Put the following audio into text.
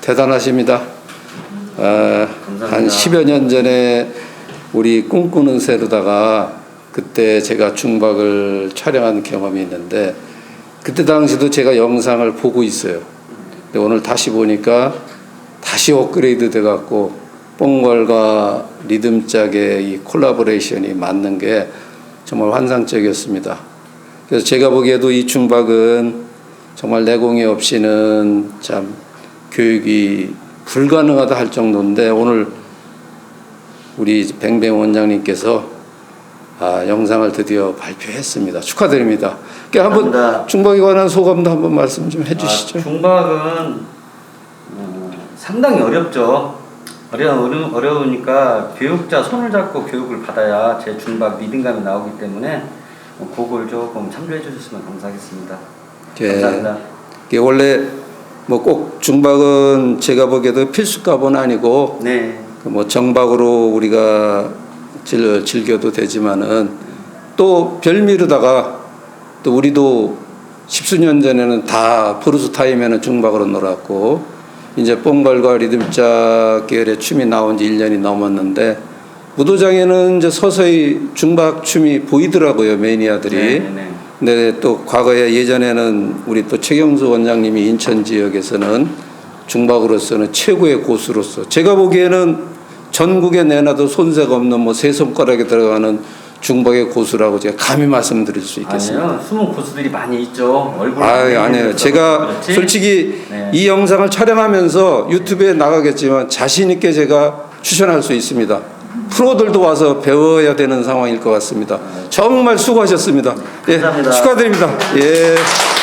대단하십니다. 아, 한 10여 년 전에 우리 꿈꾸는 새로다가 그때 제가 중박을 촬영한 경험이 있는데 그때 당시도 제가 영상을 보고 있어요. 근데 오늘 다시 보니까 다시 업그레이드 돼 갖고 뽕걸과 리듬짝의 이 콜라보레이션이 맞는 게 정말 환상적이었습니다. 그래서 제가 보기에도 이 중박은 정말 내공이 없이는 참 교육이 불가능하다 할 정도인데 오늘 우리 뱅뱅 원장님께서 아, 영상을 드디어 발표했습니다. 축하드립니다. 그러니까 한번. 중박에 관한 소감도 한번 말씀 좀 해주시죠. 아, 중박은 어, 상당히 어렵죠. 어려 어려 어려우니까 교육자 손을 잡고 교육을 받아야 제 중박 리듬감이 나오기 때문에 어, 그걸 조금 참조해 주셨으면 감사하겠습니다. 예. 감사합니다. 원래 뭐 꼭 중박은 제가 보기에도 필수값은 아니고 네. 그뭐 정박으로 우리가 즐, 즐겨도 되지만은 또 별미로다가 또 우리도 십수년 전에는 다 브루스 타임에는 중박으로 놀았고 이제 뽕발과 리듬짝 계열의 춤이 나온 지 1년이 넘었는데 무도장에는 이제 서서히 중박 춤이 보이더라고요 매니아들이 네, 네, 네. 근데 또 과거에 예전에는 우리 또 최경수 원장님이 인천 지역에서는 중박으로서는 최고의 고수로서 제가 보기에는 전국에 내놔도 손색 없는 뭐 세 손가락에 들어가는 중박의 고수라고 제가 감히 말씀드릴 수 있겠습니다. 아니요. 숨은 고수들이 많이 있죠. 얼굴 아, 아니에요. 제가 그렇지? 솔직히 네. 이 영상을 촬영하면서 유튜브에 나가겠지만 자신 있게 제가 추천할 수 있습니다. 프로들도 와서 배워야 되는 상황일 것 같습니다. 정말 수고하셨습니다. 예, 감사합니다. 축하드립니다. 예.